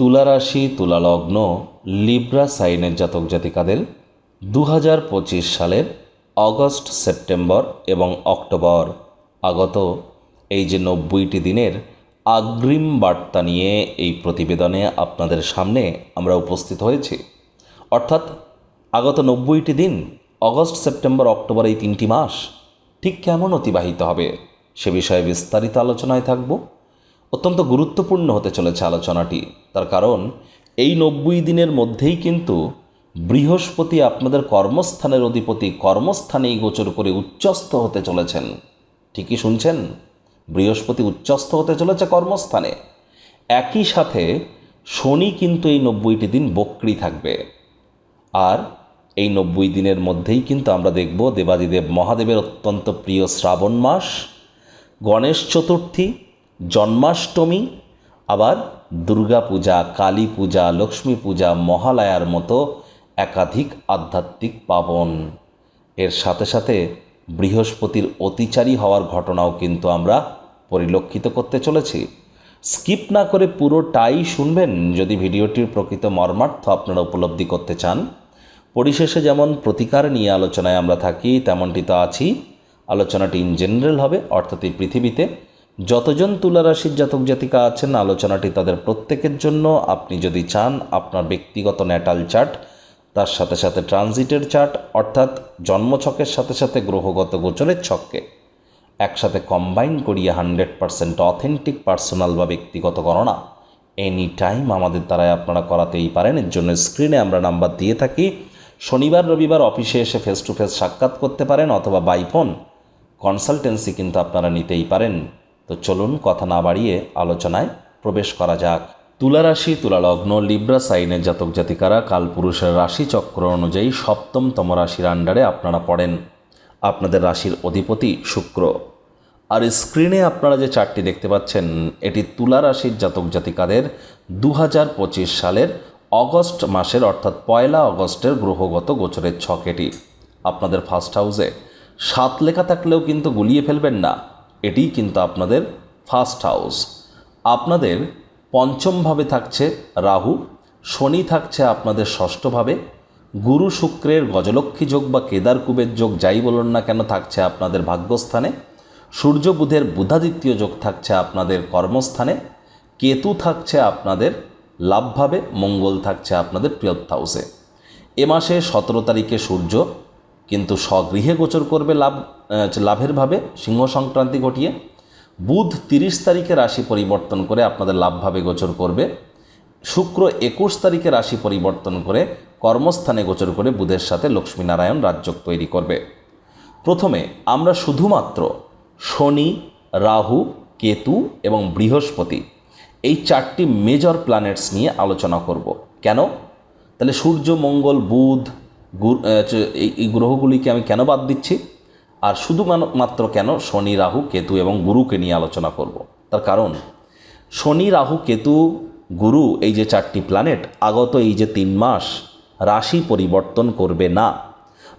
তুলা রাশি তুলা লগ্ন লিব্রা সাইনের জাতক জাতিকাদের দু হাজার পঁচিশ সালের অগস্ট, সেপ্টেম্বর এবং অক্টোবর। আগত এই যে নব্বইটি দিনের আগ্রিম বার্তা নিয়ে এই প্রতিবেদনে আপনাদের সামনে আমরা উপস্থিত হয়েছি। অর্থাৎ আগত নব্বইটি দিন, অগস্ট, সেপ্টেম্বর, অক্টোবর এই তিনটি মাস ঠিক কেমন অতিবাহিত হবে সে বিষয়ে বিস্তারিত আলোচনায় থাকব। অত্যন্ত গুরুত্বপূর্ণ হতে চলেছে আলোচনাটি। তার কারণ, এই নব্বই দিনের মধ্যেই কিন্তু বৃহস্পতি আপনাদের কর্মস্থানের অধিপতি কর্মস্থানেই গোচর করে উচ্চস্থ হতে চলেছেন। ঠিকই শুনছেন? বৃহস্পতি উচ্চস্থ হতে চলেছে কর্মস্থানে। একই সাথে শনি কিন্তু এই নব্বইটি দিন বক্রি থাকবে। আর এই নব্বই দিনের মধ্যেই কিন্তু আমরা দেখব দেবাদিদেব মহাদেবের অত্যন্ত প্রিয় শ্রাবণ মাস, গণেশ চতুর্থী জন্মাষ্টমী, আবার দুর্গা পূজা, কালী পূজা, লক্ষ্মী পূজা, মহালয়ার মতো একাধিক আধ্যাত্মিক পাবন। এর সাথে সাথে বৃহস্পতির অতিচারী হওয়ার ঘটনাও কিন্তু আমরা পরিলক্ষিত করতে চলেছি। স্কিপ না করে পুরোটাই শুনবেন যদি ভিডিওটির প্রকৃত মর্মার্থ আপনারা উপলব্ধি করতে চান। পরিশেষে যেমন প্রতিকার নিয়ে আলোচনায় আমরা থাকি, তেমনটি তো আছি। আলোচনাটি ইন জেনারেল হবে, অর্থাৎ এই পৃথিবীতে যতজন তুলা রাশির জাতক জাতিকা আছেন, আলোচনাটি তাদের প্রত্যেকের জন্য। আপনি যদি চান আপনার ব্যক্তিগত ন্যাটাল চার্ট, তার সাথে সাথে ট্রানজিটের চার্ট, অর্থাৎ জন্মছকের সাথে সাথে গ্রহগত গোচরের ছককে একসাথে কম্বাইন করিয়ে হান্ড্রেড পারসেন্ট অথেন্টিক, পার্সোনাল বা ব্যক্তিগত গণনা এনি টাইম আমাদের দ্বারাই আপনারা করাতেই পারেন। এর জন্য স্ক্রিনে আমরা নাম্বার দিয়ে থাকি। শনিবার, রবিবার অফিসে এসে ফেস টু ফেস সাক্ষাৎ করতে পারেন, অথবা বাই ফোন কনসালটেন্সি কিন্তু আপনারা নিতেই পারেন। তো চলুন কথা না বাড়িয়ে আলোচনায় প্রবেশ করা যাক। তুলা রাশি তুলা লগ্ন লিব্রা সাইনের জাতক জাতিকারা কালপুরুষের রাশি চক্র অনুযায়ী সপ্তমতম রাশির আন্ডারে আপনারা পড়েন। আপনাদের রাশির অধিপতি শুক্র। আর স্ক্রিনে আপনারা যে চারটি দেখতে পাচ্ছেন, এটি তুলা রাশির জাতক জাতিকাদের দু হাজার পঁচিশ সালের অগস্ট মাসের অর্থাৎ পয়লা অগস্টের গ্রহগত গোচরের ছক এটি আপনাদের ফার্স্ট হাউসে সাত লেখা থাকলেও কিন্তু গুলিয়ে ফেলবেন না। এটিই কিন্তু আপনাদের ফার্স্ট হাউস। আপনাদের পঞ্চমভাবে থাকছে রাহু, শনি থাকছে আপনাদের ষষ্ঠভাবে গুরু শুক্রের গজলক্ষ্মী যোগ বা কেদার কুবের যোগ যাই বলুন না কেন থাকছে আপনাদের ভাগ্যস্থানে। সূর্য বুধের বুধাদিত্য যোগ থাকছে আপনাদের কর্মস্থানে। কেতু থাকছে আপনাদের লাভভাবে মঙ্গল থাকছে আপনাদের প্রিয়ত হাউসে। এ মাসে সতেরো তারিখে সূর্য কিন্তু স্বগৃহে গোচর করবে লাভ লাভের ভাবে সিংহ সংক্রান্তি ঘটিয়ে। বুধ তিরিশ তারিখে রাশি পরিবর্তন করে আপনাদের লাভভাবে গোচর করবে। শুক্র একুশ তারিখে রাশি পরিবর্তন করে কর্মস্থানে গোচর করে বুধের সাথে লক্ষ্মীনারায়ণ রাজযোগ তৈরি করবে। প্রথমে আমরা শুধুমাত্র শনি, রাহু, কেতু এবং বৃহস্পতি এই চারটি মেজর প্ল্যানেটস নিয়ে আলোচনা করব। কেন? তাহলে সূর্য, মঙ্গল, বুধ এই গ্রহগুলিকে আমি কেন বাদ দিচ্ছি? আর শুধু মাত্র কেন শনি, রাহু, কেতু এবং গুরুকে নিয়ে আলোচনা করব। তার কারণ, শনি, রাহু, কেতু, গুরু এই যে চারটি প্ল্যানেট আগত এই যে তিন মাস রাশি পরিবর্তন করবে না।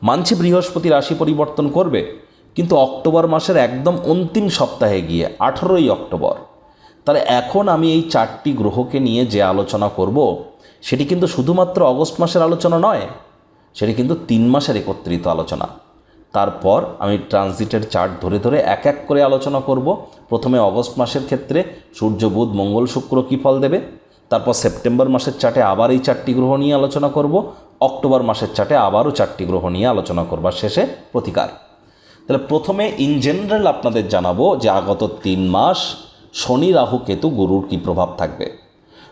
মানছি বৃহস্পতি রাশি পরিবর্তন করবে, কিন্তু অক্টোবর মাসের একদম অন্তিম সপ্তাহে গিয়ে, আঠেরোই অক্টোবর, তাহলে এখন আমি এই চারটি গ্রহকে নিয়ে যে আলোচনা করব, সেটি কিন্তু শুধুমাত্র অগস্ট মাসের আলোচনা নয় সেটি কিন্তু তিন মাসের একত্রিত আলোচনা। তারপর আমি ট্রানজিটের চার্ট ধরে ধরে এক এক করে আলোচনা করব। প্রথমে অগস্ট মাসের ক্ষেত্রে সূর্য, বুধ, মঙ্গল, শুক্র কী ফল দেবে? তারপর সেপ্টেম্বর মাসের চার্টে আবার এই চারটি গ্রহ নিয়ে আলোচনা করব। অক্টোবর মাসের চার্টে আবারও চারটি গ্রহ নিয়ে আলোচনা করবার শেষে প্রতিকার। তাহলে প্রথমে ইন জেনারেল আপনাদের জানাব যে আগত তিন মাস শনি, রাহু, কেতু, গুরুর কী প্রভাব থাকবে?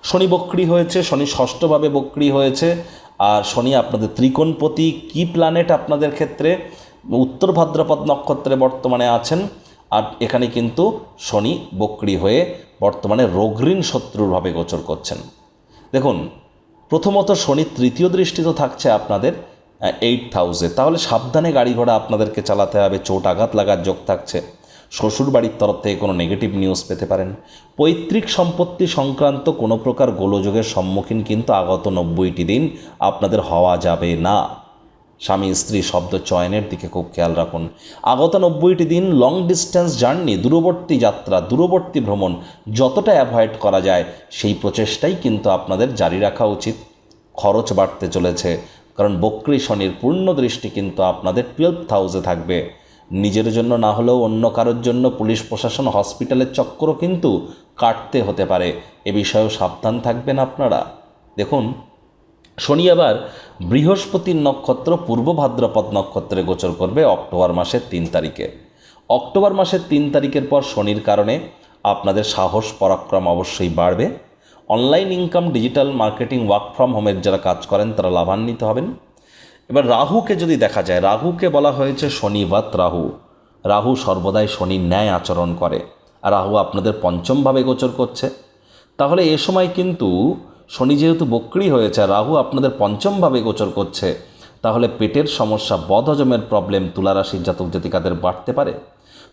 শনি বক্রি হয়েছে, শনি ষষ্ঠভাবে বক্রি হয়েছে। আর শনি, আপনাদের ত্রিকোণপতি কী প্ল্যানেট আপনাদের ক্ষেত্রে? উত্তর ভাদ্রপদ নক্ষত্রে বর্তমানে আছেন, আর এখানে কিন্তু শনি বক্রি হয়ে বর্তমানে রোগঋণ শত্রুরভাবে গোচর করছেন। দেখুন, প্রথমত শনি তৃতীয় দৃষ্টি তো থাকছে আপনাদের এইট হাউসে তাহলে সাবধানে গাড়ি ঘোড়া আপনাদেরকে চালাতে হবে, চোট আঘাত লাগার যোগ থাকছে। শ্বশুর বাড়ির তরফ থেকে কোনো নেগেটিভ নিউজ পেতে পারেন। পৈতৃক সম্পত্তি সংক্রান্ত কোনো প্রকার গোলযোগের সম্মুখীন কিন্তু আগত নব্বইটি দিন আপনাদের হওয়া যাবে না। স্বামী স্ত্রী শব্দ চয়নের দিকে খুব খেয়াল রাখুন। আগত নব্বইটি দিন লং ডিস্টেন্স জার্নি দূরবর্তী যাত্রা, দূরবর্তী ভ্রমণ যতটা অ্যাভয়েড করা যায়, সেই প্রচেষ্টাই কিন্তু আপনাদের জারি রাখা উচিত। খরচ বাড়তে চলেছে, কারণ বক্রী শনির পূর্ণ দৃষ্টি কিন্তু আপনাদের টুয়েলভ হাউসে থাকবে। নিজের জন্য না হলেও অন্য কারোর জন্য পুলিশ প্রশাসন হসপিটালের চক্র কিন্তু কাটতে হতে পারে। এ বিষয়েও সাবধান থাকবেন আপনারা। দেখুন, শনি আবার বৃহস্পতির নক্ষত্র পূর্ব ভাদ্রপদ নক্ষত্রে গোচর করবে অক্টোবর মাসের তিন তারিখে। অক্টোবর মাসের তিন তারিখের পর শনির কারণে আপনাদের সাহস, পরাক্রম অবশ্যই বাড়বে। Online income, digital marketing, work from হোমের যারা কাজ করেন, তারা লাভান্বিত হবেন। এবার রাহুকে যদি দেখা যায়, রাহুকে বলা হয়েছে শনিবাত রাহু। রাহু সর্বদাই শনির ন্যায় আচরণ করে। আর রাহু আপনাদের পঞ্চমভাবে গোচর করছে। তাহলে এ সময় কিন্তু শনি যেহেতু বক্রি হয়েছে রাহু আপনাদের পঞ্চমভাবে গোচর করছে, তাহলে পেটের সমস্যা, বদহজমের প্রবলেম তুলারাশির জাতক জাতিকাদের বাড়তে পারে।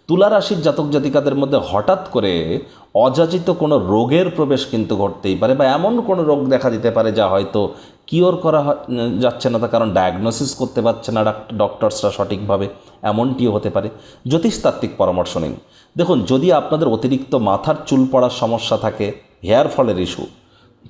তুলা রাশির জাতক জাতিকাদের মধ্যে হঠাৎ করে অযাচিত কোনো রোগের প্রবেশ কিন্তু ঘটতেই পারে বা এমন কোনো রোগ দেখা দিতে পারে যা হয়তো কিওর করা যাচ্ছে না তার কারণ ডায়াগনোসিস করতে পারছে না ডাক- ডক্টরসরা সঠিকভাবে, এমনটিও হতে পারে। জ্যোতিষতাত্ত্বিক পরামর্শ নিন। দেখুন, যদি আপনাদের অতিরিক্ত মাথার চুল পড়ার সমস্যা থাকে হেয়ার ফলের ইস্যু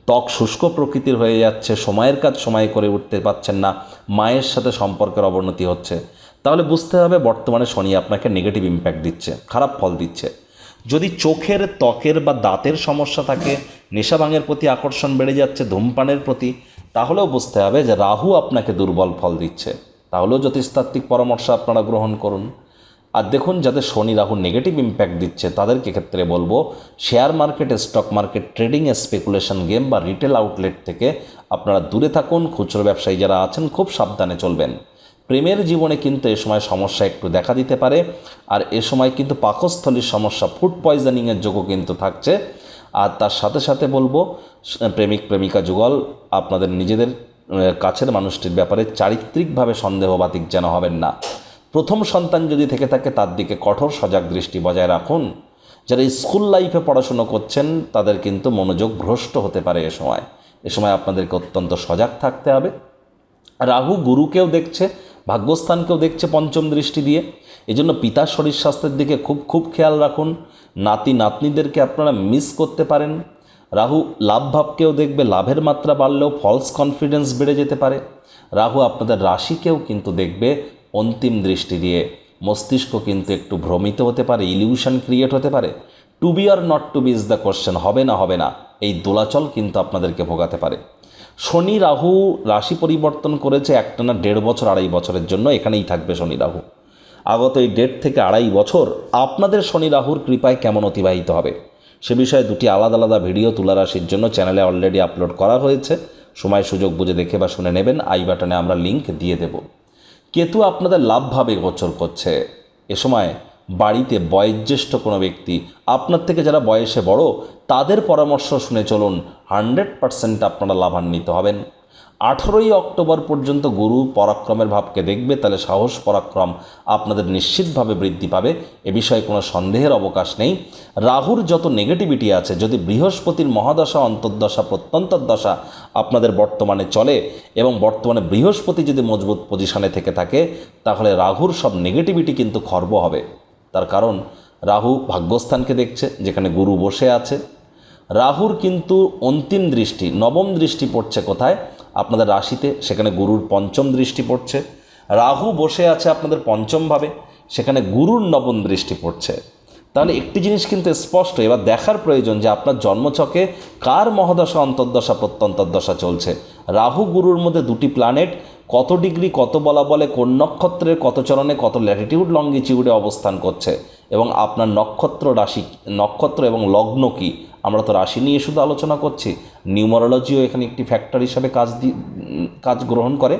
ত্বক শুষ্ক প্রকৃতির হয়ে যাচ্ছে, সময়ের কাজ সময়ে করে উঠতে পারছেন না, মায়ের সাথে সম্পর্কের অবনতি হচ্ছে তাহলে বুঝতে হবে বর্তমানে শনি আপনাকে নেগেটিভ ইম্প্যাক্ট দিচ্ছে, খারাপ ফল দিচ্ছে। যদি চোখের ত্বকের বা দাঁতের সমস্যা থাকে নেশাভাঙের প্রতি আকর্ষণ বেড়ে যাচ্ছে, ধূমপানের প্রতি, তাহলেও বুঝতে হবে যে রাহু আপনাকে দুর্বল ফল দিচ্ছে। তাহলেও জ্যোতিষতাত্ত্বিক পরামর্শ আপনারা গ্রহণ করুন। আর দেখুন, যাদের শনি রাহু নেগেটিভ ইম্প্যাক্ট দিচ্ছে, তাদেরকে ক্ষেত্রে বলব share market stock market trading speculation game বা রিটেল আউটলেট থেকে আপনারা দূরে থাকুন। খুচরো ব্যবসায়ী যারা আছেন, খুব সাবধানে চলবেন। প্রেমের জীবনে কিন্তু এ সময় সমস্যা একটু দেখা দিতে পারে, আর এ সময় কিন্তু পাকস্থলীর সমস্যা ফুড পয়জনিংয়ের যোগও কিন্তু থাকছে। আর তার সাথে সাথে বলব প্রেমিক, প্রেমিকা যুগল, আপনাদের নিজেদের কাছের মানুষটির ব্যাপারে চারিত্রিকভাবে সন্দেহবাতিক যেন হবেন না। প্রথম সন্তান যদি থেকে থাকে, তার দিকে কঠোর সজাগ দৃষ্টি বজায় রাখুন। যারা স্কুল লাইফে পড়াশুনো করছেন, তাদের কিন্তু মনোযোগ ভ্রষ্ট হতে পারে এ সময়। এ সময় আপনাদেরকে অত্যন্ত সজাগ থাকতে হবে। রাহু গুরুকেও দেখছে ভাগ্যস্থানকেও দেখছে পঞ্চম দৃষ্টি দিয়ে। এজন্য পিতার শরীর স্বাস্থ্যের দিকে খুব খুব খেয়াল রাখুন। নাতি, নাতনিদেরকে আপনারা মিস করতে পারেন। রাহু লাভ ভাবকেও দেখবে, লাভের মাত্রা বাড়লেও ফলস কনফিডেন্স বেড়ে যেতে পারে। রাহু আপনাদের রাশিকেও কিন্তু দেখবে অন্তিম দৃষ্টি দিয়ে। মস্তিষ্ক কিন্তু একটু ভ্রমিত হতে পারে ইলিউশন ক্রিয়েট হতে পারে। To be or not to be is the question হবে না হবে না। এই দোলাচল কিন্তু আপনাদেরকে ভোগাতে পারে। শনি রাহু রাশি পরিবর্তন করেছে একটানা দেড় বছর, আড়াই বছরের জন্য, এখানেই থাকবে শনি রাহু। আগত এই ডেট থেকে আড়াই বছর আপনাদের শনি রাহুর কৃপায় কেমন অতিবাহিত হবে? সে বিষয়ে দুটি আলাদা আলাদা ভিডিও তুলা রাশির জন্য চ্যানেলে অলরেডি আপলোড করা হয়েছে। সময় সুযোগ বুঝে দেখে বা শুনে নেবেন। আই বাটনে আমরা লিংক দিয়ে দেব। কেতু আপনাদের লাভভাবে গোচর করছে। এ সময় বাড়িতে বয়োজ্যেষ্ঠ কোনো ব্যক্তি, আপনার থেকে যারা বয়সে বড়, তাদের পরামর্শ শুনে চলুন হান্ড্রেড পারসেন্ট আপনারা লাভান্বিত হবেন। আঠেরোই অক্টোবর পর্যন্ত গুরু পরাক্রমের ভাবকে দেখবে, তাহলে সাহস পরাক্রম আপনাদের নিশ্চিতভাবে বৃদ্ধি পাবে, এ বিষয়ে কোনো সন্দেহের অবকাশ নেই। রাহুর যত নেগেটিভিটি আছে, যদি বৃহস্পতির মহাদশা, অন্তর্দশা, প্রত্যন্তর্দশা আপনাদের বর্তমানে চলে এবং বর্তমানে বৃহস্পতি যদি মজবুত পজিশনে থেকে থাকে, তাহলে রাহুর সব নেগেটিভিটি কিন্তু খর্ব হবে। তার কারণ রাহু ভাগ্যস্থানকে দেখছে, যেখানে গুরু বসে আছে। রাহুর কিন্তু অন্তিম দৃষ্টি, নবম দৃষ্টি পড়ছে কোথায়? আপনাদের রাশিতে, সেখানে গুরুর পঞ্চম দৃষ্টি পড়ছে। রাহু বসে আছে আপনাদের পঞ্চমভাবে সেখানে গুরুর নবম দৃষ্টি পড়ছে। তাহলে একটি জিনিস কিন্তু স্পষ্ট, এবার দেখার প্রয়োজন যে আপনার জন্মছকে কার মহাদশা, অন্তর্দশা, প্রত্যন্তর্দশা চলছে? রাহু গুরুর মধ্যে দুটি প্ল্যানেট কত ডিগ্রি কত বলা বলে, কোন নক্ষত্রের কত চরণে কত ল্যাটিটিউড লঙ্গিচিউডে অবস্থান করছে? এবং আপনার নক্ষত্র রাশি, নক্ষত্র এবং লগ্ন কি? আমরা তো রাশি নিয়ে শুধু আলোচনা করছি। নিউমারোলজিও এখানে একটি ফ্যাক্টর হিসাবে কাজ কাজ গ্রহণ করে।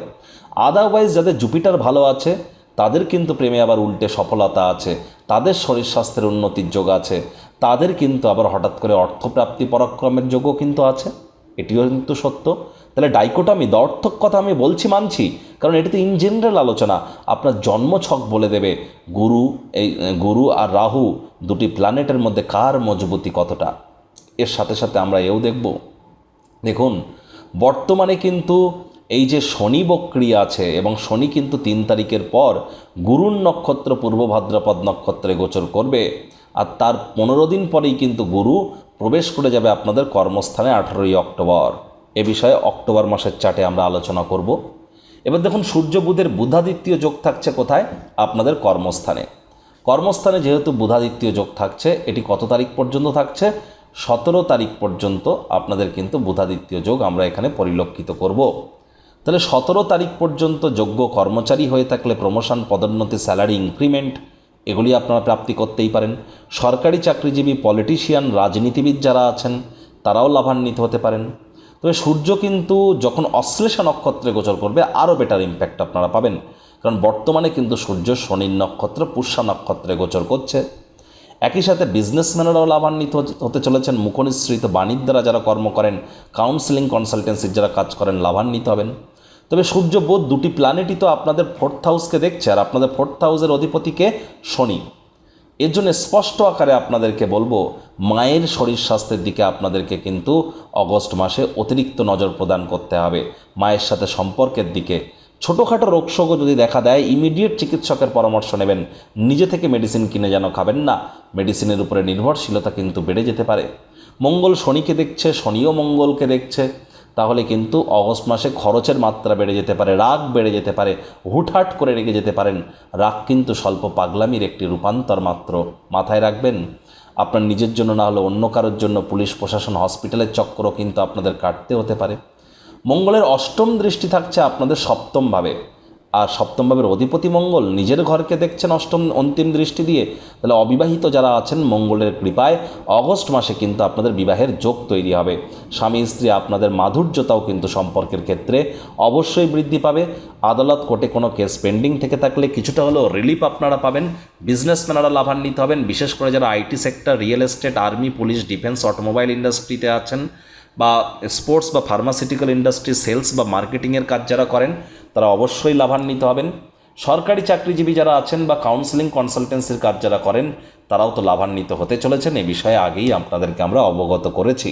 আদারওয়াইজ যাদের জুপিটার ভালো আছে তাদের কিন্তু প্রেমে আবার উল্টে সফলতা আছে, তাদের শরীর স্বাস্থ্যের উন্নতির যোগ আছে, তাদের কিন্তু আবার হঠাৎ করে অর্থপ্রাপ্তি পরাক্রমের যোগও কিন্তু আছে। এটিও কিন্তু সত্য। তাহলে ডাইকোটামি দর্থক কথা আমি বলছি, মানছি, কারণ এটি তো ইন জেনারেল আলোচনা। আপনার জন্মছক বলে দেবে, গুরু এই, গুরু আর রাহু দুটি প্ল্যানেটের মধ্যে কার মজবুতি কতটা? এর সাথে সাথে আমরা এও দেখব। দেখুন, বর্তমানে কিন্তু এই যে শনি বক্রি আছে এবং শনি কিন্তু তিন তারিখের পর গুরুর নক্ষত্র পূর্ব ভাদ্রপদ নক্ষত্রে গোচর করবে, আর তার পনেরো দিন পরেই কিন্তু গুরু প্রবেশ করে যাবে আপনাদের কর্মস্থানে আঠারোই অক্টোবর। এ বিষয়ে অক্টোবর মাসের চার্টে আমরা আলোচনা করব। এবার দেখুন, সূর্য বুধের বুধাদিত্য যোগ থাকছে কোথায়? আপনাদের কর্মস্থানে। কর্মস্থানে যেহেতু বুধাদিত্য যোগ থাকছে, এটি কত তারিখ পর্যন্ত থাকছে? সতেরো তারিখ পর্যন্ত আপনাদের কিন্তু বুধাদিত্য যোগ আমরা এখানে পরিলক্ষিত করব। তাহলে সতেরো তারিখ পর্যন্ত যোগ্য কর্মচারী হয়ে থাকলে প্রমোশন পদোন্নতি স্যালারি ইনক্রিমেন্ট এগুলি আপনারা প্রাপ্তি করতেই পারেন। সরকারি চাকরিজীবী পলিটিশিয়ান রাজনীতিবিদ যারা আছেন, তারাও লাভান্বিত হতে পারেন। তবে সূর্য কিন্তু যখন অশ্লেষা নক্ষত্রে গোচর করবে, আরও বেটার ইম্প্যাক্ট আপনারা পাবেন। কারণ বর্তমানে কিন্তু সূর্য শনির নক্ষত্র, পুষ্যা নক্ষত্রে গোচর করছে। একই সাথে বিজনেসম্যানেরাও লাভান্বিত হতে- চলেছেন। মুখনিসৃত বাণিজ্যরা যারা কর্ম করেন কাউন্সিলিং কনসালটেন্সির যারা কাজ করেন, লাভান্বিত হবেন। তবে সূর্য বোধ দুটি প্ল্যানেটই তো আপনাদের ফোর্থ হাউসকে দেখছে, আর আপনাদের ফোর্থ হাউসের অধিপতিকে শনি। এর জন্য স্পষ্ট আকারে আপনাদেরকে বলব, মায়ের শরীর স্বাস্থ্যের দিকে আপনাদেরকে কিন্তু অগস্ট মাসে অতিরিক্ত নজর প্রদান করতে হবে। মায়ের সাথে সম্পর্কের দিকে। ছোটোখাটো রোগশোকও যদি দেখা দেয় ইমিডিয়েট চিকিৎসকের পরামর্শ নেবেন। নিজে থেকে মেডিসিন কিনে যেন খাবেন না। মেডিসিনের উপরে নির্ভরশীলতা কিন্তু বেড়ে যেতে পারে। মঙ্গল শনিকে দেখছে, শনিও মঙ্গলকে দেখছে। তাহলে কিন্তু অগস্ট মাসে খরচের মাত্রা বেড়ে যেতে পারে, রাগ বেড়ে যেতে পারে, হুটহাট করে রেগে যেতে পারেন। রাগ কিন্তু স্বল্প পাগলামির একটি রূপান্তর মাত্র। মাথায় রাখবেন, আপনার নিজের জন্য না হলে অন্য কারোর জন্য পুলিশ, প্রশাসন, হসপিটালের চক্র কিন্তু আপনাদের কাটতে হতে পারে। মঙ্গলের অষ্টম দৃষ্টি থাকছে আপনাদের সপ্তমভাবে আর সপ্তমভাবের অধিপতি মঙ্গল নিজের ঘরকে দেখছেন অষ্টম, অন্তিম দৃষ্টি দিয়ে। তাহলে অবিবাহিত যারা আছেন মঙ্গলের কৃপায় অগস্ট মাসে কিন্তু আপনাদের বিবাহের যোগ তৈরি হবে। স্বামী, স্ত্রী আপনাদের মাধুর্যতাও কিন্তু সম্পর্কের ক্ষেত্রে অবশ্যই বৃদ্ধি পাবে। আদালত কোর্টে কোনো কেস পেন্ডিং থেকে থাকলে কিছুটা হলেও রিলিফ আপনারা পাবেন। বিজনেসম্যানেরা লাভান্বিত হবেন। বিশেষ করে যারা IT sector, real estate, army, police, defence, automobile ইন্ডাস্ট্রিতে আছেন বা স্পোর্টস বা ফার্মাসিউটিক্যাল ইন্ডাস্ট্রি সেলস বা মার্কেটিংয়ের কাজ যারা করেন, তারা অবশ্যই লাভান্বিত হবেন। সরকারি চাকরিজীবী যারা আছেন বা কাউন্সিলিং কনসালটেন্সির কাজ যারা করেন, তারাও তো লাভান্বিত হতে চলেছেন। এ বিষয়ে আগেই আপনাদেরকে আমরা অবগত করেছি।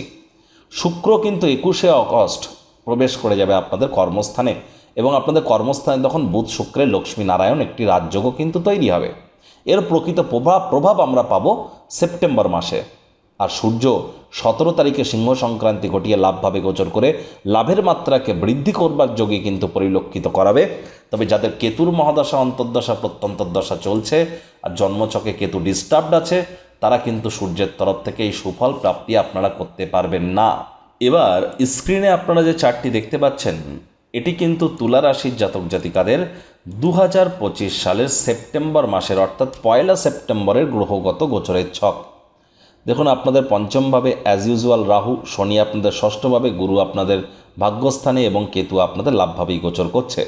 শুক্র কিন্তু একুশে অগস্ট প্রবেশ করে যাবে আপনাদের কর্মস্থানে এবং আপনাদের কর্মস্থানে তখন বুধ শুক্রের লক্ষ্মী নারায়ণ একটি রাজযোগও কিন্তু তৈরি হবে। এর প্রকৃত প্রভাব প্রভাব আমরা পাবো সেপ্টেম্বর মাসে। আর সূর্য সতেরো তারিখে সিংহ সংক্রান্তি ঘটিয়ে লাভভাবে গোচর করে লাভের মাত্রাকে বৃদ্ধি করবার যোগে কিন্তু পরিলক্ষিত করাবে। তবে যাদের কেতুর মহাদশা, অন্তর্দশা, প্রত্যন্তর্দশা চলছে আর জন্মচকে কেতু ডিস্টার্বড আছে, তারা কিন্তু সূর্যের তরফ থেকে এই সুফল প্রাপ্তি আপনারা করতে পারবেন না। এবার স্ক্রিনে আপনারা যে চারটি দেখতে পাচ্ছেন, এটি কিন্তু তুলা রাশির জাতক জাতিকাদের দু হাজার পঁচিশ সালের সেপ্টেম্বর মাসের অর্থাৎ পয়লা সেপ্টেম্বরের গ্রহগত গোচরের ছক। দেখুন, আপনাদের পঞ্চমভাবে অ্যাজ ইউজুয়াল রাহু, শনি আপনাদের ষষ্ঠভাবে গুরু আপনাদের ভাগ্যস্থানে এবং কেতু আপনাদের লাভভাবেই গোচর করছে।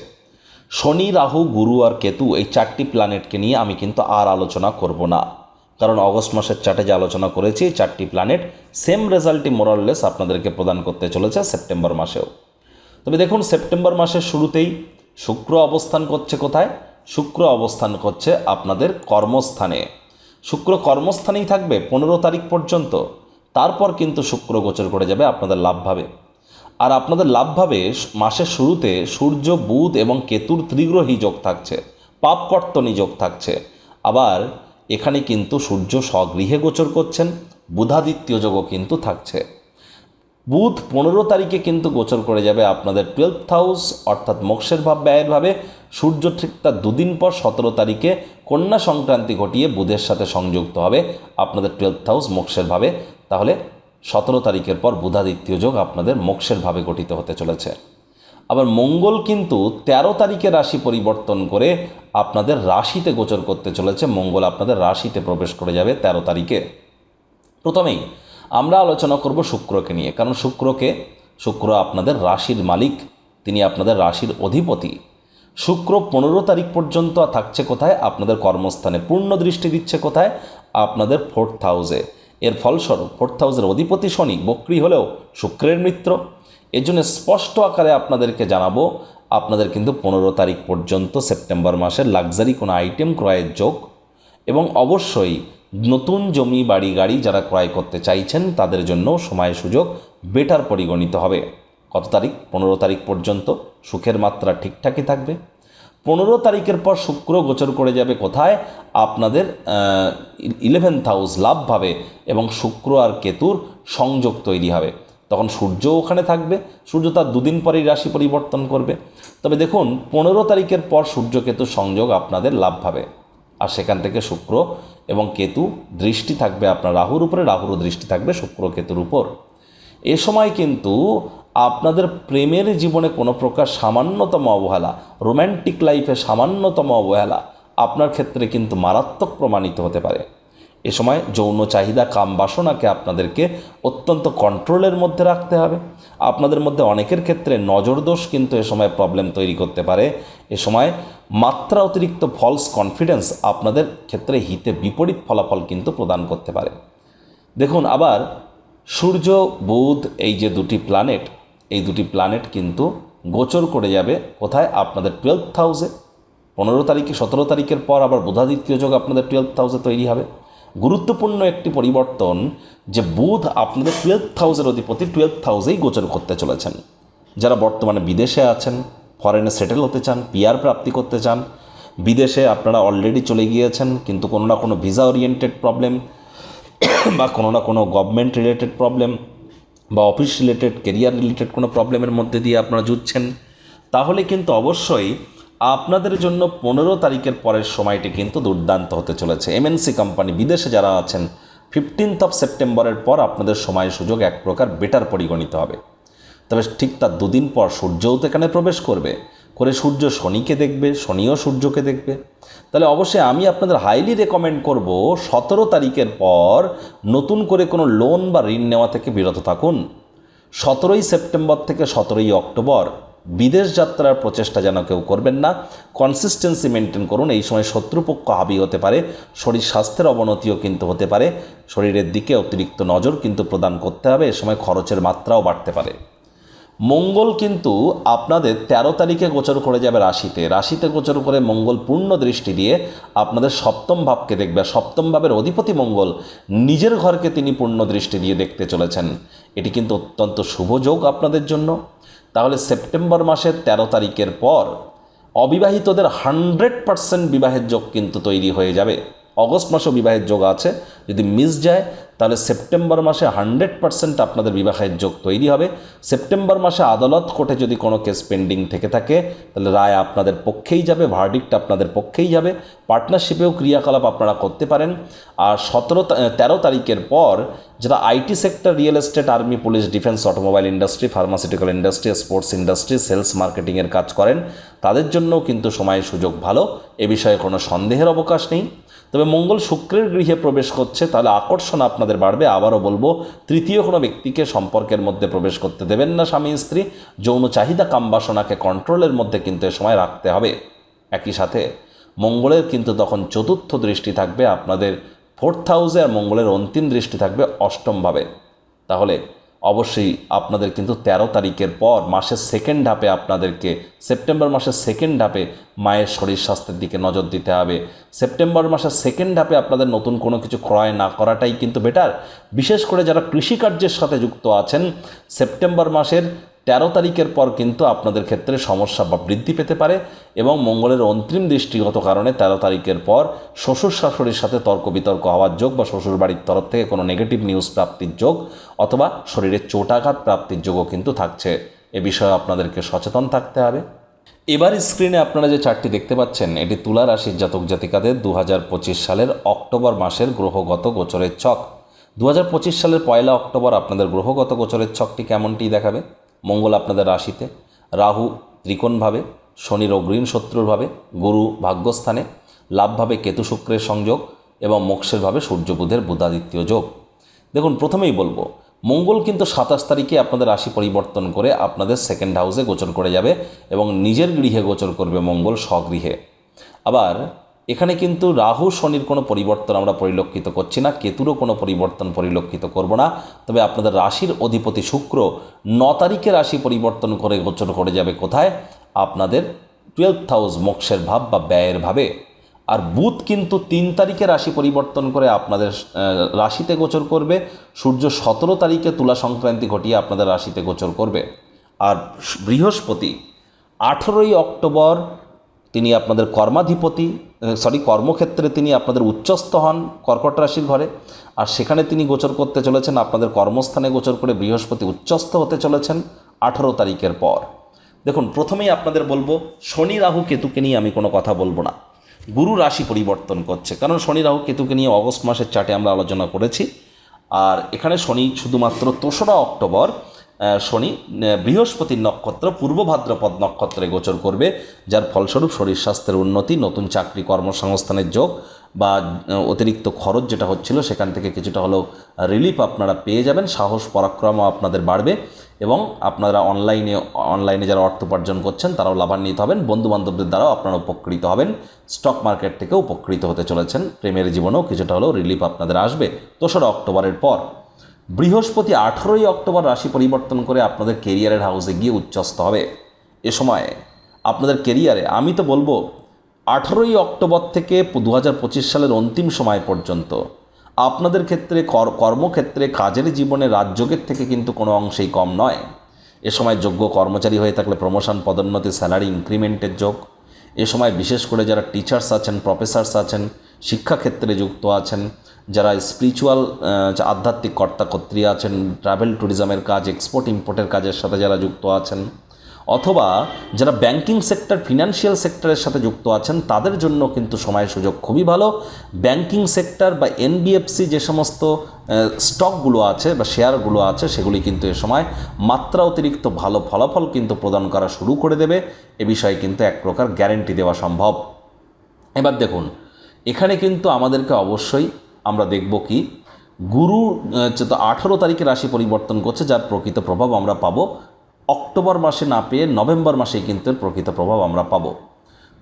শনি, রাহু, গুরু আর কেতু এই চারটি প্ল্যানেটকে নিয়ে আমি কিন্তু আর আলোচনা করব না। কারণ অগস্ট মাসের চার্টে যে আলোচনা করেছি চারটি প্ল্যানেট সেম রেজাল্টই মোরাললেস আপনাদেরকে প্রদান করতে চলেছে সেপ্টেম্বর মাসেও। তবে দেখুন, সেপ্টেম্বর মাসের শুরুতেই শুক্র অবস্থান করছে কোথায়? শুক্র অবস্থান করছে আপনাদের কর্মস্থানে। শুক্র কর্মস্থানেই থাকবে পনেরো তারিখ পর্যন্ত। তারপর কিন্তু শুক্র গোচর করে যাবে আপনাদের লাভভাবে আর আপনাদের লাভভাবে মাসের শুরুতে সূর্য, বুধ এবং কেতুর ত্রিগ্রহী যোগ থাকছে, পাপকর্তনী যোগ থাকছে। আবার এখানে কিন্তু সূর্য স্বগৃহে গোচর করছেন, বুধাদিত্য যোগও কিন্তু থাকছে। বুধ পনেরো তারিখে কিন্তু গোচর করে যাবে আপনাদের টুয়েলভ হাউস অর্থাৎ মোক্ষের ভাব, ব্যয়ের ভাবে। সূর্য ঠিক তার দুদিন পর সতেরো তারিখে কন্যা সংক্রান্তি ঘটিয়ে বুধের সাথে সংযুক্ত হবে আপনাদের টুয়েলথ হাউস মোক্ষের ভাবে। তাহলে সতেরো তারিখের পর বুধাদিত্য যোগ আপনাদের মোক্ষের ভাবে গঠিত হতে চলেছে। আবার মঙ্গল কিন্তু ১৩ তারিখে রাশি পরিবর্তন করে আপনাদের রাশিতে গোচর করতে চলেছে। মঙ্গল আপনাদের রাশিতে প্রবেশ করে যাবে ১৩ তারিখে। প্রথমেই আমরা আলোচনা করব শুক্রকে নিয়ে। কারণ শুক্রকে, শুক্র আপনাদের রাশির মালিক, তিনি আপনাদের রাশির অধিপতি। শুক্র পনেরো তারিখ পর্যন্ত থাকছে কোথায়? আপনাদের কর্মস্থানে। পূর্ণ দৃষ্টি দিচ্ছে কোথায়? আপনাদের ফোর্থ হাউসে। এর ফলস্বরূপ, ফোর্থ হাউসের অধিপতি শনি বক্রি হলেও শুক্রের মিত্র। এর জন্য স্পষ্ট আকারে আপনাদেরকে জানাব, আপনাদের কিন্তু পনেরো তারিখ পর্যন্ত সেপ্টেম্বর মাসের লাক্সারি কোনো আইটেম ক্রয়ের যোগ এবং অবশ্যই নতুন জমি, বাড়ি, গাড়ি যারা ক্রয় করতে চাইছেন, তাদের জন্য সময় সুযোগ বেটার পরিগণিত হবে। কত তারিখ? পনেরো তারিখ পর্যন্ত সুখের মাত্রা ঠিকঠাকই থাকবে। পনেরো তারিখের পর শুক্র গোচর করে যাবে কোথায়? আপনাদের ইলেভেন্থ হাউস লাভভাবে এবং শুক্র আর কেতুর সংযোগ তৈরি হবে। তখন সূর্য ওখানে থাকবে। সূর্য তার দুদিন পরেই রাশি পরিবর্তন করবে। তবে দেখুন, পনেরো তারিখের পর সূর্য কেতু সংযোগ আপনাদের লাভ লাভভাবে আর সেখান থেকে শুক্র এবং কেতু দৃষ্টি থাকবে আপনার রাহুর উপরে, রাহুরও দৃষ্টি থাকবে শুক্র কেতুর উপর। এ সময় কিন্তু আপনাদের প্রেমের জীবনে কোনো প্রকার সামান্যতম অবহেলা রোম্যান্টিক লাইফে সামান্যতম অবহেলা আপনার ক্ষেত্রে কিন্তু মারাত্মক প্রমাণিত হতে পারে। এ সময় যৌন চাহিদা, কাম বাসনাকে আপনাদেরকে অত্যন্ত কন্ট্রোলের মধ্যে রাখতে হবে। আপনাদের মধ্যে অনেকের ক্ষেত্রে নজরদোষ কিন্তু এ সময় প্রবলেম তৈরি করতে পারে। এ সময় মাত্রা অতিরিক্ত ফলস কনফিডেন্স আপনাদের ক্ষেত্রে হিতে বিপরীত ফলাফল কিন্তু প্রদান করতে পারে। দেখুন, আবার সূর্য, বুধ এই যে দুটি প্ল্যানেট এই দুটি প্ল্যানেট কিন্তু গোচর করে যাবে। কোথায়? আপনাদের টুয়েলভ হাউসে পনেরো তারিখে, সতেরো তারিখের পর আবার বুধাদিত্য যোগ আপনাদের টুয়েলভ হাউসে তৈরি হবে। গুরুত্বপূর্ণ একটি পরিবর্তন যে বুধ আপনাদের টুয়েলভ হাউসের অধিপতি টুয়েলভ হাউসেই গোচর করতে চলেছেন। যারা বর্তমানে বিদেশে আছেন ফরেনে সেটেল হতে চান পিআর প্রাপ্তি করতে চান, বিদেশে আপনারা অলরেডি চলে গিয়েছেন, কিন্তু কোনো না কোনো ভিসা ওরিয়েন্টেড প্রবলেম বা কোনো না কোনো গভর্নমেন্ট রিলেটেড প্রবলেম বা অফিস রিলেটেড কেরিয়ার রিলেটেড কোনো প্রবলেমের মধ্যে দিয়ে আপনারা জুটছেন, তাহলে কিন্তু অবশ্যই আপনাদের জন্য পনেরো তারিখের পরের সময়টি কিন্তু দুর্দান্ত হতে চলেছে। এমএনসি কোম্পানি বিদেশে যারা আছেন ফিফটিন্থ অফ সেপ্টেম্বরের পর আপনাদের সময় সুযোগ এক প্রকার বেটার পরিগণিত হবে। তবে ঠিক তার দুদিন পর সূর্যও তো এখানে প্রবেশ করবে। করে সূর্য শনিকে দেখবে, শনিও সূর্যকে দেখবে। তাহলে অবশ্যই আমি আপনাদের হাইলি রেকমেন্ড করব, সতেরো তারিখের পর নতুন করে কোনো লোন বা ঋণ নেওয়া থেকে বিরত থাকুন। সতেরোই সেপ্টেম্বর থেকে সতেরোই অক্টোবর। বিদেশ যাত্রার প্রচেষ্টা যেন কেউ করবেন না। কনসিস্টেন্সি মেনটেন করুন, এই সময় শত্রুপক্ষ হাবি হতে পারে, শরীর স্বাস্থ্যের অবনতিও কিন্তু হতে পারে, শরীরের দিকে অতিরিক্ত নজর কিন্তু প্রদান করতে হবে, এ সময় খরচের মাত্রাও বাড়তে পারে। মঙ্গল কিন্তু আপনাদের ১৩ তারিখে গোচর করে যাবে রাশিতে। রাশিতে গোচর করে মঙ্গল পূর্ণ দৃষ্টি দিয়ে আপনাদের সপ্তম ভাবকে দেখবে। সপ্তম ভাবের অধিপতি মঙ্গল নিজের ঘরকে তিনি পূর্ণ দৃষ্টি দিয়ে দেখতে চলেছেন। এটি কিন্তু অত্যন্ত শুভ যোগ আপনাদের জন্য। তাহলে সেপ্টেম্বর মাসের ১৩ তারিখের পর অবিবাহিতদের হান্ড্রেড পারসেন্ট বিবাহের যোগ কিন্তু তৈরি হয়ে যাবে। অগস্ট মাসেও বিবাহের যোগ আছে। যদি মিস যায়, তাহলে সেপ্টেম্বর মাসে হান্ড্রেড পারসেন্ট আপনাদের বিবাহের যোগ তৈরি হবে। সেপ্টেম্বর মাসে আদালত কোর্টে যদি কোনো কেস পেন্ডিং থেকে থাকে, তাহলে রায় আপনাদের পক্ষেই যাবে ভার্ডিক্ট আপনাদের পক্ষেই যাবে। পার্টনারশিপেও ক্রিয়াকলাপ আপনারা করতে পারেন। আর সতেরো তেরো তারিখের পর যারা IT sector real estate, army, police, defence, automobile industry, pharmaceutical industry, sports industry, sales মার্কেটিংয়ের কাজ করেন, তাদের জন্যও কিন্তু সময় সুযোগ ভালো। এ বিষয়ে কোনো সন্দেহের অবকাশ নেই। তবে মঙ্গল শুক্রের গৃহে প্রবেশ করছে, তাহলে আকর্ষণ আপনাদের বাড়বে। আবারও বলব, তৃতীয় কোনো ব্যক্তিকে সম্পর্কের মধ্যে প্রবেশ করতে দেবেন না স্বামী, স্ত্রী। যৌন চাহিদা কামবাসনাকে কন্ট্রোলের মধ্যে কিন্তু এ সময় রাখতে হবে। একই সাথে, মঙ্গলের কিন্তু তখন চতুর্থ দৃষ্টি থাকবে আপনাদের, ফোর্থ হাউসে আর মঙ্গলের অন্তিম দৃষ্টি থাকবে অষ্টমভাবে তাহলে অবশ্যই আপনাদের কিন্তু ১৩ তারিখের পর মাসের সেকেন্ড হাফে আপনাদেরকে সেপ্টেম্বর মাসের সেকেন্ড হাফে মায়ের শরীর স্বাস্থ্যের দিকে নজর দিতে হবে। সেপ্টেম্বর মাসের সেকেন্ড হাফে আপনাদের নতুন কোনো কিছু ক্রয় না করাটাই কিন্তু বেটার বিশেষ করে যারা কৃষিকার্যের সাথে যুক্ত আছেন সেপ্টেম্বর মাসের তেরো তারিখের পর কিন্তু আপনাদের ক্ষেত্রে সমস্যা বা বৃদ্ধি পেতে পারে এবং মঙ্গলের অন্তিম দৃষ্টিগত কারণে তেরো তারিখের পর শ্বশুর শাশুড়ির সাথে তর্ক বিতর্ক হওয়ার যোগ বা শ্বশুর বাড়ির তরফ থেকে কোনো নেগেটিভ নিউজ প্রাপ্তির যোগ অথবা শরীরে চোটাঘাত প্রাপ্তির যোগও কিন্তু থাকছে। এ বিষয়ে আপনাদেরকে সচেতন থাকতে হবে। এবার স্ক্রিনে আপনারা যে চারটি দেখতে পাচ্ছেন, এটি তুলা রাশির জাতক জাতিকাদের দু হাজার পঁচিশ সালের অক্টোবর মাসের গ্রহগত গোচরের ছক। দু হাজার পঁচিশ সালের পয়লা অক্টোবর আপনাদের গ্রহগত গোচরের ছকটি কেমনটি দেখাবে? মঙ্গল আপনাদের রাশিতে। রাহু ত্রিকোণভাবে, শনির অগ্রীণ শত্রুরভাবে, গুরু ভাগ্যস্থানে, লাভভাবে কেতু শুক্রের সংযোগ এবং মোক্ষেরভাবে সূর্য বুধের বুধাদিত্য যোগ। দেখুন, প্রথমেই বলব, মঙ্গল কিন্তু সাতাশ তারিখে আপনাদের রাশি পরিবর্তন করে আপনাদের সেকেন্ড হাউসে গোচর করে যাবে এবং নিজের গৃহে গোচর করবে মঙ্গল স্বগৃহে। আবার এখানে কিন্তু রাহু, শনির কোনো পরিবর্তন আমরা পরিলক্ষিত করছি না, কেতুরও কোনো পরিবর্তন পরিলক্ষিত করব না। তবে আপনাদের রাশির অধিপতি শুক্র ন তারিখে রাশি পরিবর্তন করে গোচর করে যাবে কোথায়? আপনাদের টুয়েলভ হাউস মোক্ষের ভাব বা ব্যয়ের ভাবে। আর বুধ কিন্তু তিন তারিখে রাশি পরিবর্তন করে আপনাদের রাশিতে গোচর করবে। সূর্য সতেরো তারিখে তুলা সংক্রান্তি ঘটিয়ে আপনাদের রাশিতে গোচর করবে। আর বৃহস্পতি আঠেরোই অক্টোবর তিনি আপনাদের কর্মাধিপতি সরি কর্মক্ষেত্রে তিনি আপনাদের উচ্চস্থ হন কর্কট রাশির ঘরে। আর সেখানে তিনি গোচর করতে চলেছেন, আপনাদের কর্মস্থানে গোচর করে বৃহস্পতি উচ্চস্থ হতে চলেছেন আঠেরো তারিখের পর। দেখুন, প্রথমেই আপনাদের বলব, শনি রাহু কেতুকে নিয়ে আমি কোনো কথা বলব না। গুরু রাশি পরিবর্তন করছে। কারণ শনি রাহু কেতুকে নিয়ে অগস্ট মাসের চাটে আমরা আলোচনা করেছি। আর এখানে শনি শুধুমাত্র তেসরা অক্টোবর শনি বৃহস্পতির নক্ষত্র, পূর্ব ভাদ্রপদ নক্ষত্রে গোচর করবে, যার ফলস্বরূপ শরীর স্বাস্থ্যের উন্নতি, নতুন চাকরি কর্মসংস্থানের যোগ বা অতিরিক্ত খরচ যেটা হচ্ছিল সেখান থেকে কিছুটা হলেও রিলিফ আপনারা পেয়ে যাবেন, সাহস, পরাক্রমও আপনাদের বাড়বে এবং আপনারা অনলাইনে অনলাইনে যারা অর্থ উপার্জন করছেন তারাও লাভান্বিত হবেন বন্ধু বান্ধবদের দ্বারাও আপনারা উপকৃত হবেন স্টক মার্কেট থেকেও উপকৃত হতে চলেছেন, প্রেমের জীবনেও কিছুটা হলেও রিলিফ আপনাদের আসবে, দোসরা অক্টোবরের পর। বৃহস্পতি আঠেরোই অক্টোবর রাশি পরিবর্তন করে আপনাদের কেরিয়ারের হাউসে গিয়ে উচ্চস্ত হবে। এ সময় আপনাদের কেরিয়ারে আমি তো বলব আঠেরোই অক্টোবর থেকে দু হাজার পঁচিশ সালের অন্তিম সময় পর্যন্ত আপনাদের ক্ষেত্রে কর কর্মক্ষেত্রে কাজের জীবনে রাজযোগের থেকে কিন্তু কোনো অংশেই কম নয়। এ সময় যোগ্য কর্মচারী হয়ে থাকলে প্রমোশন পদোন্নতি স্যালারি ইনক্রিমেন্টের যোগ। এ সময় বিশেষ করে যারা টিচার্স আছেন প্রফেসর্স আছেন, শিক্ষাক্ষেত্রে যুক্ত আছেন যারা স্পিরিচুয়াল আধ্যাত্মিক কর্তা কর্ত্রী আছেন ট্রাভেল ট্যুরিজমের কাজ এক্সপোর্ট ইম্পোর্টের কাজের সাথে যারা যুক্ত আছেন, অথবা যারা ব্যাংকিং সেক্টর ফিনান্সিয়াল সেক্টরের সাথে যুক্ত আছেন, তাদের জন্য কিন্তু সময় সুযোগ খুবই ভালো। ব্যাংকিং সেক্টর বা এনবিএফসি যে সমস্ত স্টকগুলো আছে বা শেয়ারগুলো আছে, সেগুলি কিন্তু এ সময় মাত্রা অতিরিক্ত ভালো ফলাফল কিন্তু প্রদান করা শুরু করে দেবে। এ বিষয়ে কিন্তু এক প্রকার গ্যারেন্টি দেওয়া সম্ভব। এবার দেখুন, এখানে কিন্তু আমাদেরকে অবশ্যই আমরা দেখব কি? গুরু আঠারো তারিখে রাশি পরিবর্তন করছে, যার প্রকৃত প্রভাব আমরা পাবো অক্টোবর মাসে না পেয়ে নভেম্বর মাসেই কিন্তু প্রকৃত প্রভাব আমরা পাবো।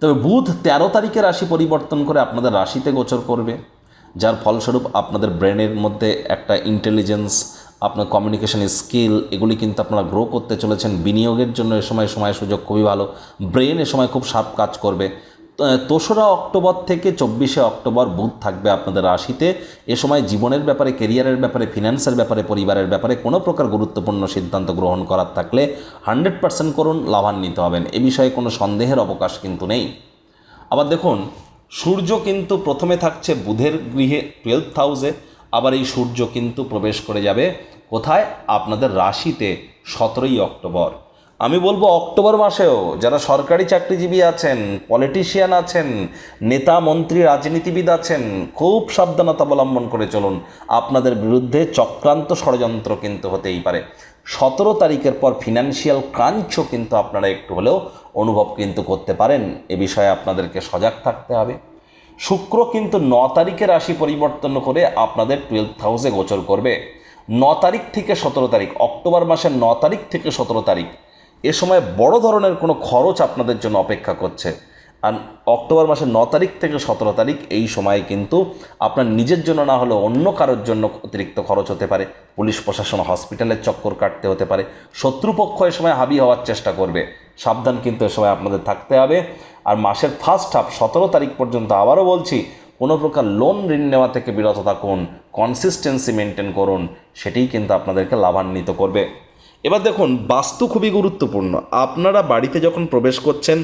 তবে বুধ তেরো তারিখে রাশি পরিবর্তন করে আপনাদের রাশিতে গোচর করবে, যার ফলস্বরূপ আপনাদের ব্রেনের মধ্যে একটা ইন্টেলিজেন্স আপনার কমিউনিকেশন স্কিল এগুলি কিন্তু আপনারা গ্রো করতে চলেছেন। বিনিয়োগের জন্য এ সময় সময় সুযোগ খুবই ভালো। ব্রেন এ সময় খুব শার্প কাজ করবে। দোসরা অক্টোবর থেকে চব্বিশে অক্টোবর বুধ থাকবে আপনাদের রাশিতে। এ সময় জীবনের ব্যাপারে কেরিয়ারের ব্যাপারে, ফিনান্সের ব্যাপারে, পরিবারের ব্যাপারে কোনো প্রকার গুরুত্বপূর্ণ সিদ্ধান্ত গ্রহণ করার থাকলে হান্ড্রেড পার্সেন্ট করুন, লাভান্বিত হবেন। এ বিষয়ে কোনো সন্দেহের অবকাশ কিন্তু নেই। আবার দেখুন, সূর্য কিন্তু প্রথমে থাকছে বুধের গৃহে টুয়েলভ হাউসে আবার এই সূর্য কিন্তু প্রবেশ করে যাবে কোথায়? আপনাদের রাশিতে, সতেরোই অক্টোবর। আমি বলব অক্টোবর মাসেও যারা সরকারি চাকরিজীবী আছেন পলিটিশিয়ান আছেন, নেতা, মন্ত্রী, রাজনীতিবিদ আছেন, খুব সাবধানতা অবলম্বন করে চলুন। আপনাদের বিরুদ্ধে চক্রান্ত ষড়যন্ত্র কিন্তু হতেই পারে। সতেরো তারিখের পর ফিনান্সিয়াল ক্রাঞ্চও কিন্তু আপনারা একটু হলেও অনুভব কিন্তু করতে পারেন। এ বিষয়ে আপনাদেরকে সজাগ থাকতে হবে। শুক্র কিন্তু ন তারিখে রাশি পরিবর্তন করে আপনাদের টুয়েলভ হাউসে গোচর করবে। ন তারিখ থেকে সতেরো তারিখ, অক্টোবর মাসের ন তারিখ থেকে সতেরো তারিখ। এ সময় বড় ধরনের কোনো খরচ আপনাদের জন্য অপেক্ষা করছে। আর অক্টোবর মাসের ন তারিখ থেকে সতেরো তারিখ এই সময়ে কিন্তু আপনার নিজের জন্য না হলেও অন্য কারোর জন্য অতিরিক্ত খরচ হতে পারে। পুলিশ, প্রশাসন হসপিটালের চক্কর কাটতে হতে পারে। শত্রুপক্ষ এ সময় হাবি হওয়ার চেষ্টা করবে। সাবধান কিন্তু এ সময় আপনাদের থাকতে হবে। আর মাসের ফার্স্ট হাফ সতেরো তারিখ পর্যন্ত আবারও বলছি, কোনো প্রকার লোন ঋণ নেওয়া থেকে বিরত থাকুন। কনসিস্টেন্সি মেনটেন করুন। সেটিই কিন্তু আপনাদেরকে লাভান্বিত করবে। এবার দেখুন, বাস্তু খুবই গুরুত্বপূর্ণ। আপনারা বাড়িতে যখন প্রবেশ করছেন,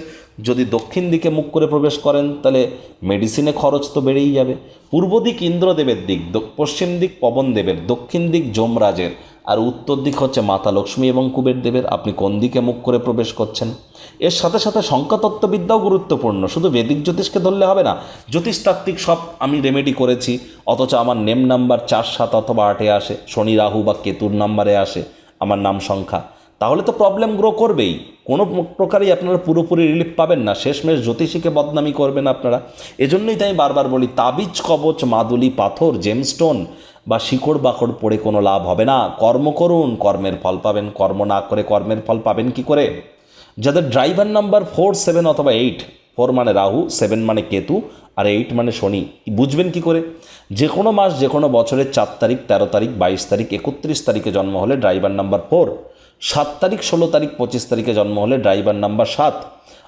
যদি দক্ষিণ দিকে মুখ করে প্রবেশ করেন, তাহলে মেডিসিনে খরচ তো বেড়েই যাবে। পূর্ব দিক ইন্দ্রদেবের দিক পশ্চিম দিক পবনদেবের দক্ষিণ দিক যমরাজের, আর উত্তর দিক হচ্ছে মাতা লক্ষ্মী এবং কুবের দেবের। আপনি কোন দিকে মুখ করে প্রবেশ করছেন? এর সাথে সাথে সংখ্যাতত্ত্ববিদ্যাও গুরুত্বপূর্ণ। শুধু বেদিক জ্যোতিষকে ধরলে হবে না, জ্যোতিষতাত্ত্বিক সব আমি রেমেডি করেছি, অথচ আমার নেম নাম্বার চার সাত অথবা আটে আসে, শনি, রাহু বা কেতুর নাম্বারে আসে। আমার নাম সংখ্যা। তাহলে তো প্রবলেম গ্রো করবেই। কোনো প্রকারই আপনারা পুরোপুরি রিলিফ পাবেন না। শেষমেশ জ্যোতিষীকে বদনামি করবেন আপনারা। এজন্যই তাই বারবার বলি, তাবিজ, কবচ, মাদুলি, পাথর জেমস্টোন বা শিকড় বাকড় পড়ে কোনো লাভ হবে না। কর্ম করুন, কর্মের ফল পাবেন। কর্ম না করে কর্মের ফল পাবেন কি করে? যাদের ড্রাইভার নাম্বার ফোর সেভেন অথবা এইট ফোর মানে রাহু সেভেন মানে কেতু আর এইট মানে শনি। বুঝবেন কি করে? যে কোনো মাস যে কোনো বছরের চার তারিখ, তেরো তারিখ, বাইশ তারিখ, একত্রিশ তারিখে জন্ম হলে ড্রাইভার নাম্বার ফোর সাত তারিখ, ষোলো তারিখ, পঁচিশ তারিখে জন্ম হলে ড্রাইভার নাম্বার সাত।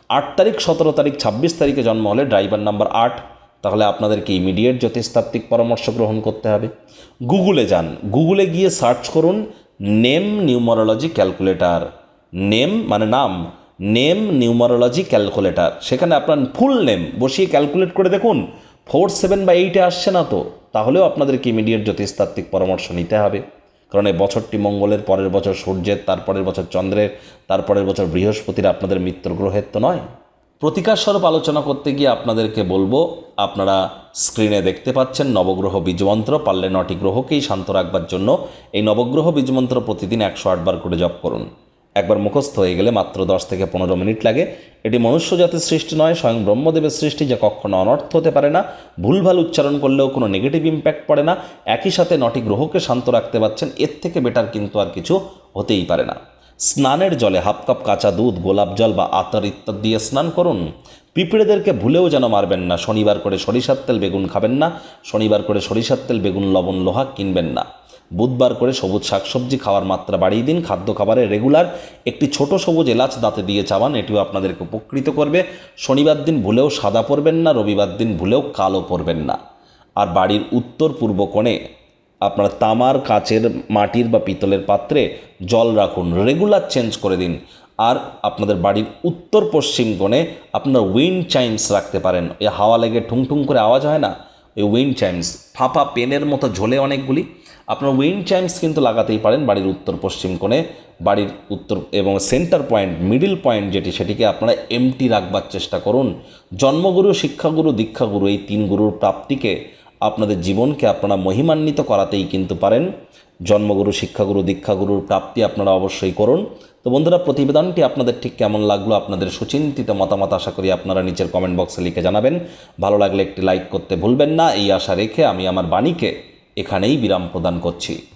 আট তারিখ, সতেরো তারিখ, ছাব্বিশ তারিখে জন্ম হলে ড্রাইভার নাম্বার আট। তাহলে আপনাদেরকে ইমিডিয়েট জ্যোতিষতাত্ত্বিক পরামর্শ গ্রহণ করতে হবে। গুগলে যান। গুগলে গিয়ে সার্চ করুন নেম নিউমারোলজি ক্যালকুলেটার নেম মানে নাম। নেম নিউমারোলজি ক্যালকুলেটার সেখানে আপনার ফুল নেম বসিয়ে ক্যালকুলেট করে দেখুন। ফোর সেভেন বা এইটে আসছে না তো, তাহলেও আপনাদেরকে ইমিডিয়েট জ্যোতিষতাত্ত্বিক পরামর্শ নিতে হবে। কারণ এই বছরটি মঙ্গলের, পরের বছর সূর্যের, তারপরের বছর চন্দ্রের, তারপরের বছর বৃহস্পতির আপনাদের মিত্র গ্রহের তো নয়। প্রতিকার স্বরূপ আলোচনা করতে গিয়ে আপনাদেরকে বলব, আপনারা স্ক্রিনে দেখতে পাচ্ছেন নবগ্রহ বীজমন্ত্র, পারলে নটি গ্রহকেই শান্ত রাখবার জন্য এই নবগ্রহ বীজমন্ত্র প্রতিদিন একশো আটবার করে জপ করুন। একবার মুখস্থ হয়ে গেলে মাত্র দশ থেকে পনেরো মিনিট লাগে। এটি মনুষ্য জাতির সৃষ্টি নয়, স্বয়ং ব্রহ্মদেবের সৃষ্টি যা কখনো অনর্থ হতে পারে না। ভুলভাল উচ্চারণ করলেও কোনো নেগেটিভ ইম্প্যাক্ট পড়ে না। একই সাথে নটি গ্রহকে শান্ত রাখতে পারছেন, এর থেকে বেটার কিন্তু আর কিছু হতেই পারে না। স্নানের জলে হাফ কাপ কাঁচা দুধ, গোলাপ জল বা আতর ইত্যাদি দিয়ে স্নান করুন। পিঁপড়েদেরকে ভুলেও যেন মারবেন না। শনিবার করে সরিষার তেল বেগুন খাবেন না। শনিবার করে সরিষার তেল বেগুন, লবণ, লোহা কিনবেন না। বুধবার করে সবুজ শাকসবজি খাওয়ার মাত্রা বাড়িয়ে দিন। খাদ্য খাবারে রেগুলার একটি ছোট সবুজ এলাচ দাঁতে দিয়ে চাবান এটিও আপনাদেরকে উপকৃত করবে। শনিবার দিন ভুলেও সাদা পরবেন না, রবিবার দিন ভুলেও কালো পরবেন না। আর বাড়ির উত্তর পূর্ব কোণে আপনার তামার, কাচের, মাটির বা পিতলের পাত্রে জল রাখুন। রেগুলার চেঞ্জ করে দিন। আর আপনাদের বাড়ির উত্তর পশ্চিম কোণে আপনার উইন্ড চাইমস রাখতে পারেন। ওই হাওয়া লেগে ঠুং ঠুং করে আওয়াজ হয় না? ওই উইন্ড চাইমস। ফাঁপা পেনের মতো ঝোলে অনেকগুলি। আপনার উইন্ড চাইমস কিন্তু লাগাতেই পারেন বাড়ির উত্তর পশ্চিম কোণে। বাড়ির উত্তর এবং সেন্টার পয়েন্ট, মিডিল পয়েন্ট যেটি, সেটিকে আপনারা এমটি রাখবার চেষ্টা করুন। জন্মগুরু, শিক্ষাগুরু, দীক্ষাগুরু এই তিন গুরুর প্রাপ্তিকে আপনাদের জীবনকে আপনারা মহিমান্বিত করাতেই কিন্তু পারেন। জন্মগুরু, শিক্ষাগুরু, দীক্ষাগুরুর প্রাপ্তি আপনারা অবশ্যই করুন। তো বন্ধুরা, প্রতিবেদনটি আপনাদের ঠিক কেমন লাগল, আপনাদের সুচিন্তিত মতামত আশা করি আপনারা নিচের কমেন্ট বক্সে লিখে জানাবেন। ভালো লাগলে একটি লাইক করতে ভুলবেন না। এই আশা রেখে আমি আমার বাণীকে এখানেই বিরাম প্রদান করছি।